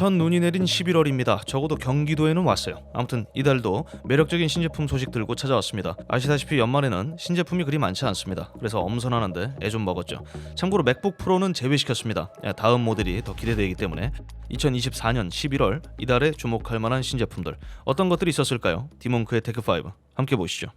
첫 눈이 내린 11월입니다. 적어도 경기도에는 왔어요. 아무튼 이달도 매력적인 신제품 소식 들고 찾아왔습니다. 아시다시피 연말에는 신제품이 그리 많지 않습니다. 그래서 엄선하는데 애 좀 먹었죠. 참고로 맥북 프로는 제외시켰습니다. 예, 다음 모델이 더 기대되기 때문에 2024년 11월 이달에 주목할 만한 신제품들 어떤 것들이 있었을까요? 디몽크의 테크5 함께 보시죠.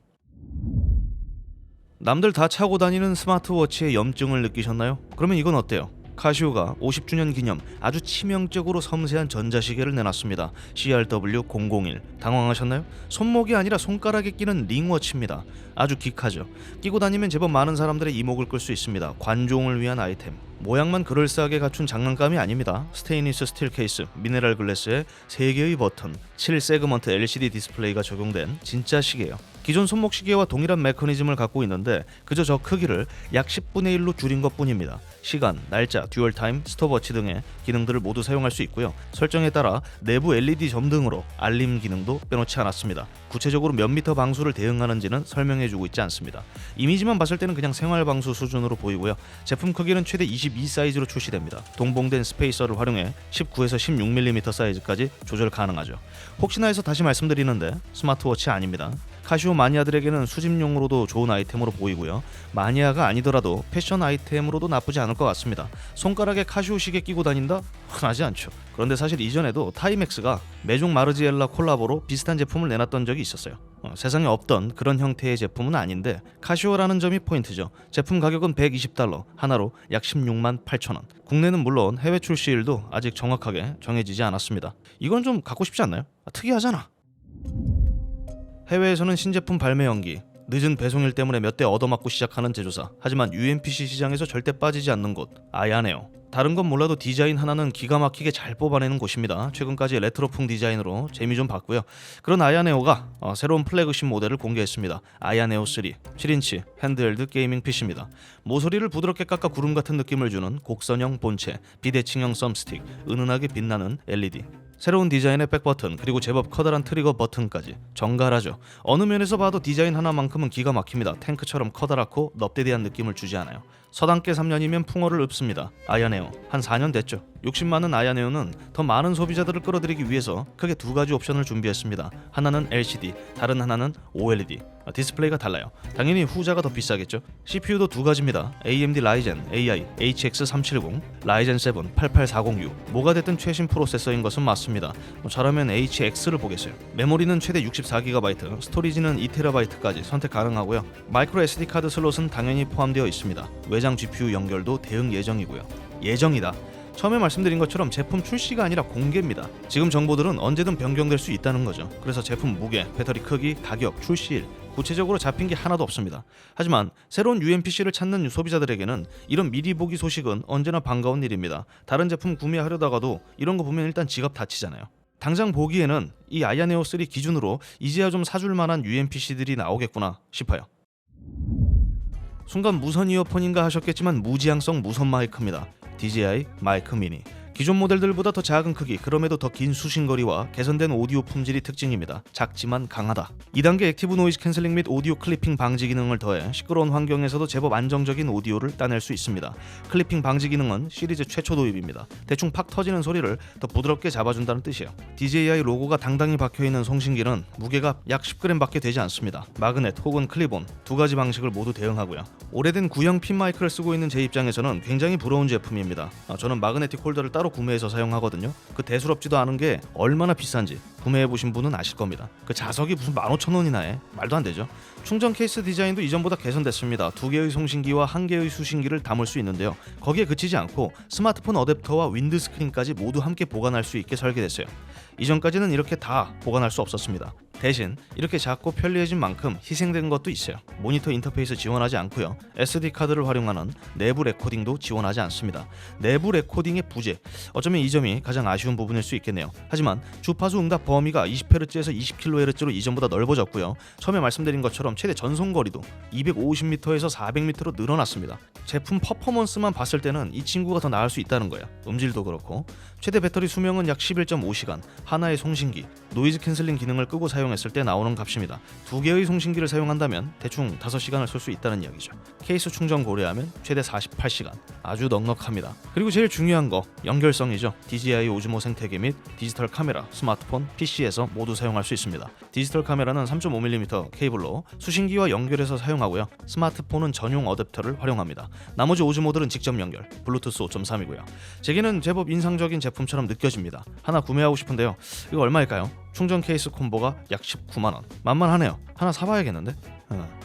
남들 다 차고 다니는 스마트워치에 염증을 느끼셨나요? 그러면 이건 어때요? 카시오가 50주년 기념 아주 치명적으로 섬세한 전자시계를 내놨습니다. CRW001 당황하셨나요? 손목이 아니라 손가락에 끼는 링워치입니다. 아주 기카죠. 끼고 다니면 제법 많은 사람들의 이목을 끌 수 있습니다. 관종을 위한 아이템. 모양만 그럴싸하게 갖춘 장난감이 아닙니다. 스테인리스 스틸 케이스, 미네랄 글래스에 3개의 버튼, 7세그먼트 LCD 디스플레이가 적용된 진짜 시계예요. 기존 손목 시계와 동일한 메커니즘을 갖고 있는데 그저 저 크기를 약 10분의 1로 줄인 것뿐입니다. 시간, 날짜, 듀얼 타임, 스톱워치 등의 기능들을 모두 사용할 수 있고요. 설정에 따라 내부 LED 점등으로 알림 기능도 빼놓지 않았습니다. 구체적으로 몇 미터 방수를 대응하는지는 설명해주고 있지 않습니다. 이미지만 봤을 때는 그냥 생활 방수 수준으로 보이고요. 제품 크기는 최대 22 사이즈로 출시됩니다. 동봉된 스페이서를 활용해 19에서 16mm 사이즈까지 조절 가능하죠. 혹시나 해서 다시 말씀드리는데 스마트워치 아닙니다. 카시오 마니아들에게는 수집용으로도 좋은 아이템으로 보이고요. 마니아가 아니더라도 패션 아이템으로도 나쁘지 않을 것 같습니다. 손가락에 카시오 시계 끼고 다닌다? 흔하지 않죠. 그런데 사실 이전에도 타이맥스가 메종 마르지엘라 콜라보로 비슷한 제품을 내놨던 적이 있었어요. 어, 세상에 없던 그런 형태의 제품은 아닌데 카시오라는 점이 포인트죠. 제품 가격은 120달러, 하나로 약 16만 8천 원. 국내는 물론 해외 출시일도 아직 정확하게 정해지지 않았습니다. 이건 좀 갖고 싶지 않나요? 아, 특이하잖아. 해외에서는 신제품 발매 연기, 늦은 배송일 때문에 몇 대 얻어맞고 시작하는 제조사. 하지만 UMPC 시장에서 절대 빠지지 않는 곳 아야네오. 다른 건 몰라도 디자인 하나는 기가 막히게 잘 뽑아내는 곳입니다. 최근까지 레트로풍 디자인으로 재미 좀 봤고요. 그런 아야네오가 어, 새로운 플래그십 모델을 공개했습니다. 아야네오 3 7인치 핸드헬드 게이밍 PC입니다. 모서리를 부드럽게 깎아 구름 같은 느낌을 주는 곡선형 본체, 비대칭형 썸스틱, 은은하게 빛나는 LED. 새로운 디자인의 백버튼 그리고 제법 커다란 트리거 버튼까지 정갈하죠. 어느 면에서 봐도 디자인 하나만큼은 기가 막힙니다. 탱크처럼 커다랗고 넙대대한 느낌을 주지 않아요. 서당계 3년이면 풍어를 읊습니다. 아야네오 한 4년 됐죠. 욕심 많은 아야네오는 더 많은 소비자들을 끌어들이기 위해서 크게 두 가지 옵션을 준비했습니다. 하나는 LCD, 다른 하나는 OLED. 아, 디스플레이가 달라요. 당연히 후자가 더 비싸겠죠. CPU도 두 가지입니다. AMD 라이젠 AI HX370, 라이젠 7 88406. 뭐가 됐든 최신 프로세서인 것은 맞습니다. 뭐 잘하면 HX를 보겠어요. 메모리는 최대 64GB, 스토리지는 2TB까지 선택 가능하고요. 마이크로 SD 카드 슬롯은 당연히 포함되어 있습니다. 외장 GPU 연결도 대응 예정이고요. 예정이다. 처음에 말씀드린 것처럼 제품 출시가 아니라 공개입니다. 지금 정보들은 언제든 변경될 수 있다는 거죠. 그래서 제품 무게, 배터리 크기, 가격, 출시일 구체적으로 잡힌 게 하나도 없습니다. 하지만 새로운 UMPC를 찾는 소비자들에게는 이런 미리 보기 소식은 언제나 반가운 일입니다. 다른 제품 구매하려다가도 이런 거 보면 일단 지갑 다치잖아요. 당장 보기에는 이 아야네오 3 기준으로 이제야 좀 사줄 만한 UMPC들이 나오겠구나 싶어요. 순간 무선 이어폰인가 하셨겠지만 무지향성 무선 마이크입니다. DJI 마이크 미니. 기존 모델들보다 더 작은 크기, 그럼에도 더 긴 수신거리와 개선된 오디오 품질이 특징입니다. 작지만 강하다. 2단계 액티브 노이즈 캔슬링 및 오디오 클리핑 방지 기능을 더해 시끄러운 환경에서도 제법 안정적인 오디오를 따낼 수 있습니다. 클리핑 방지 기능은 시리즈 최초 도입입니다. 대충 팍 터지는 소리를 더 부드럽게 잡아준다는 뜻이에요. DJI 로고가 당당히 박혀있는 송신기는 무게가 약 10g밖에 되지 않습니다. 마그넷 혹은 클리본 두 가지 방식을 모두 대응하고요. 오래된 구형 핀 마이크를 쓰고 있는 제 입장에서는 굉장히 부러운 제품입니다. 아, 저는 마그네틱 홀더를 따로 구매해서 사용하거든요. 그 대수롭지도 않은 게 얼마나 비싼지 구매해 보신 분은 아실 겁니다. 그 자석이 무슨 15,000원이나 해. 말도 안 되죠. 충전 케이스 디자인도 이전보다 개선됐습니다. 두 개의 송신기와 한 개의 수신기를 담을 수 있는데요. 거기에 그치지 않고 스마트폰 어댑터와 윈드 스크린까지 모두 함께 보관할 수 있게 설계됐어요. 이전까지는 이렇게 다 보관할 수 없었습니다. 대신 이렇게 작고 편리해진 만큼 희생된 것도 있어요. 모니터 인터페이스 지원하지 않고요. SD 카드를 활용하는 내부 레코딩도 지원하지 않습니다. 내부 레코딩의 부재. 어쩌면 이 점이 가장 아쉬운 부분일 수 있겠네요. 하지만 주파수 응답 범위가 20Hz에서 20kHz로 이전보다 넓어졌고요. 처음에 말씀드린 것처럼 최대 전송 거리도 250m에서 400m로 늘어났습니다. 제품 퍼포먼스만 봤을 때는 이 친구가 더 나을 수 있다는 거야. 음질도 그렇고 최대 배터리 수명은 약 11.5시간. 하나의 송신기, 노이즈 캔슬링 기능을 끄고 사용했을 때 나오는 값입니다. 두 개의 송신기를 사용한다면 대충 5시간을 쓸 수 있다는 이야기죠. 케이스 충전 고려하면 최대 48시간. 아주 넉넉합니다. 그리고 제일 중요한 거 연결성이죠. DJI 오즈모 생태계 및 디지털 카메라, 스마트폰, PC에서 모두 사용할 수 있습니다. 디지털 카메라는 3.5mm 케이블로 수신기와 연결해서 사용하고요. 스마트폰은 전용 어댑터를 활용합니다. 나머지 오즈모들은 직접 연결, 블루투스 5.3이고요. 제게는 제법 인상적인 제품처럼 느껴집니다. 하나 구매하고 싶은데요. 이거 얼마일까요? 충전 케이스 콤보가 약 19만 원. 만만하네요. 하나 사봐야겠는데. 어.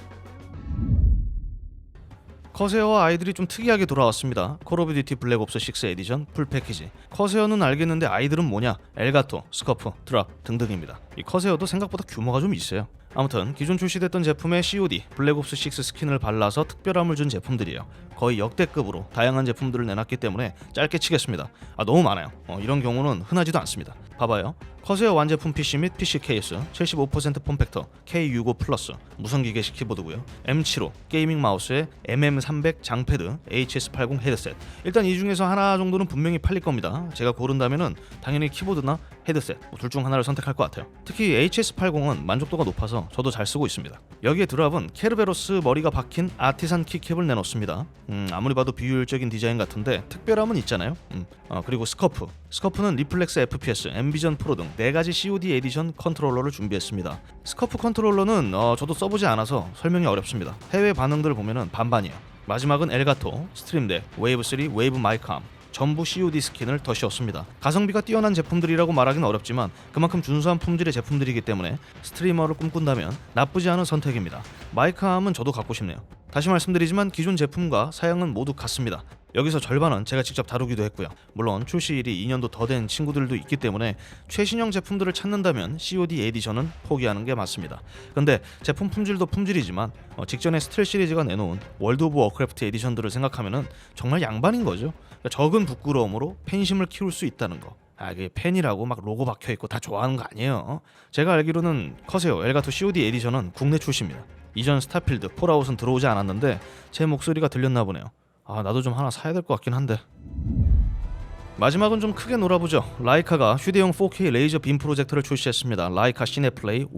커세어와 아이들이 좀 특이하게 돌아왔습니다. 콜 오브 듀티 블랙 옵스 6 에디션 풀 패키지. 커세어는 알겠는데 아이들은 뭐냐? 엘가토, 스커프, 드랍 등등입니다. 이 커세어도 생각보다 규모가 좀 있어요. 아무튼 기존 출시됐던 제품에 COD, 블랙옵스 6 스킨을 발라서 특별함을 준 제품들이에요. 거의 역대급으로 다양한 제품들을 내놨기 때문에 짧게 치겠습니다. 아 너무 많아요. 어, 이런 경우는 흔하지도 않습니다. 봐봐요. 커세어 완제품 PC 및 PC 케이스 75% 폼팩터 K65 플러스 무선 기계식 키보드고요. M75 게이밍 마우스에 MM300 장패드 HS80 헤드셋. 일단 이 중에서 하나 정도는 분명히 팔릴 겁니다. 제가 고른다면은 당연히 키보드나 헤드셋 뭐 둘 중 하나를 선택할 것 같아요. 특히 HS80은 만족도가 높아서 저도 잘 쓰고 있습니다. 여기에 드랍은 케르베로스 머리가 박힌 아티산 키캡을 내놓습니다. 음, 아무리 봐도 비효율적인 디자인 같은데 특별함은 있잖아요. 음, 어, 그리고 스커프. 스커프는 리플렉스 FPS, 엠비전 프로 등네 가지 COD 에디션 컨트롤러를 준비했습니다. 스커프 컨트롤러는 어, 저도 써보지 않아서 설명이 어렵습니다. 해외 반응들을 보면은 반반이에요. 마지막은 엘가토, 스트림덱, 웨이브3, 웨이브 마이크암 전부 COD 스킨을 더 씌웠습니다. 가성비가 뛰어난 제품들이라고 말하기는 어렵지만 그만큼 준수한 품질의 제품들이기 때문에 스트리머를 꿈꾼다면 나쁘지 않은 선택입니다. 마이크암은 저도 갖고 싶네요. 다시 말씀드리지만 기존 제품과 사양은 모두 같습니다. 여기서 절반은 제가 직접 다루기도 했고요. 물론 출시일이 2년도 더 된 친구들도 있기 때문에 최신형 제품들을 찾는다면 COD 에디션은 포기하는 게 맞습니다. 근데 제품 품질도 품질이지만 어, 직전에 스틸 시리즈가 내놓은 월드 오브 워크래프트 에디션들을 생각하면은 정말 양반인 거죠. 그러니까 적은 부끄러움으로 팬심을 키울 수 있다는 거. 아 이게 팬이라고 막 로고 박혀 있고 다 좋아하는 거 아니에요. 제가 알기로는 커세어 엘가토 COD 에디션은 국내 출시입니다. 이전 스타필드, 폴아웃은 들어오지 않았는데 제 목소리가 들렸나 보네요. 아 나도 좀 하나 사야 될 것 같긴 한데. 마지막은 좀 크게 놀아보죠. 라이카가 휴대용 4K 레이저 빔 프로젝터를 출시했습니다. 라이카 시네플레이 1.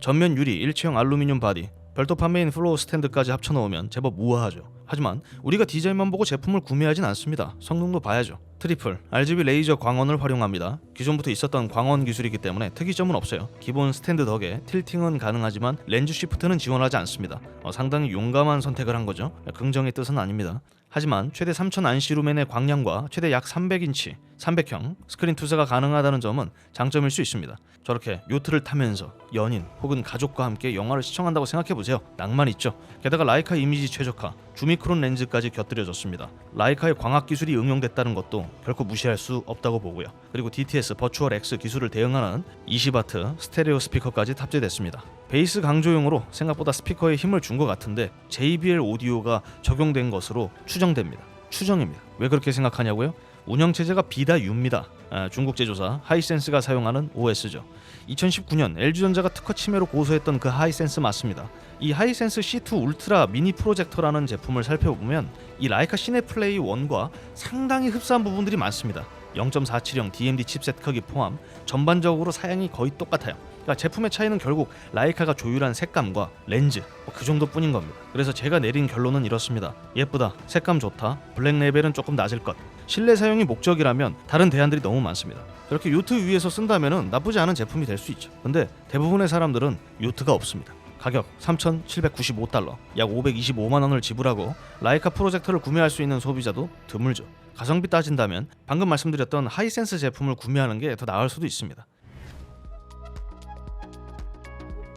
전면 유리 일체형 알루미늄 바디, 별도 판매인 플로우 스탠드까지 합쳐놓으면 제법 우아하죠. 하지만 우리가 디자인만 보고 제품을 구매하진 않습니다. 성능도 봐야죠. 트리플 RGB 레이저 광원을 활용합니다. 기존부터 있었던 광원 기술이기 때문에 특이점은 없어요. 기본 스탠드 덕에 틸팅은 가능하지만 렌즈 시프트는 지원하지 않습니다. 어, 상당히 용감한 선택을 한 거죠. 긍정의 뜻은 아닙니다. 하지만 최대 3000 안시 루멘의 광량과 최대 약 300인치 300형 스크린 투자가 가능하다는 점은 장점일 수 있습니다. 저렇게 요트를 타면서 연인 혹은 가족과 함께 영화를 시청한다고 생각해 보세요. 낭만 있죠. 게다가 라이카 이미지 최적화, 주미크론 렌즈까지 곁들여졌습니다. 라이카의 광학 기술이 응용됐다는 것도 결코 무시할 수 없다고 보고요. 그리고 DTS 버추얼 X 기술을 대응하는 20와트 스테레오 스피커까지 탑재됐습니다. 베이스 강조용으로 생각보다 스피커에 힘을 준 것 같은데 JBL 오디오가 적용된 것으로 추정됩니다. 추정입니다. 왜 그렇게 생각하냐고요? 운영 체제가 비다유입니다. 아, 중국 제조사 하이센스가 사용하는 OS죠. 2019년 LG전자가 특허 침해로 고소했던 그 하이센스 맞습니다. 이 하이센스 C2 울트라 미니 프로젝터라는 제품을 살펴보면 이 라이카 시네플레이 1과 상당히 흡사한 부분들이 많습니다. 0.470 DMD 칩셋 크기 포함 전반적으로 사양이 거의 똑같아요. 그러니까 제품의 차이는 결국 라이카가 조율한 색감과 렌즈 뭐 그 정도뿐인 겁니다. 그래서 제가 내린 결론은 이렇습니다. 예쁘다, 색감 좋다, 블랙 레벨은 조금 낮을 것. 실내 사용이 목적이라면 다른 대안들이 너무 많습니다. 그렇게 요트 위에서 쓴다면은 나쁘지 않은 제품이 될 수 있죠. 근데 대부분의 사람들은 요트가 없습니다. 가격 3,795달러, 약 525만 원을 지불하고 라이카 프로젝터를 구매할 수 있는 소비자도 드물죠. 가성비 따진다면 방금 말씀드렸던 하이센스 제품을 구매하는 게 더 나을 수도 있습니다.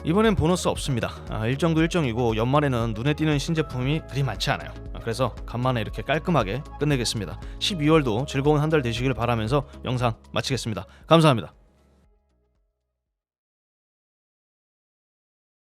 이번엔 보너스 없습니다. 아, 일정도 일정이고 연말에는 눈에 띄는 신제품이 그리 많지 않아요. 아, 그래서 간만에 이렇게 깔끔하게 끝내겠습니다. 12월도 즐거운 한 달 되시길 바라면서 영상 마치겠습니다. 감사합니다.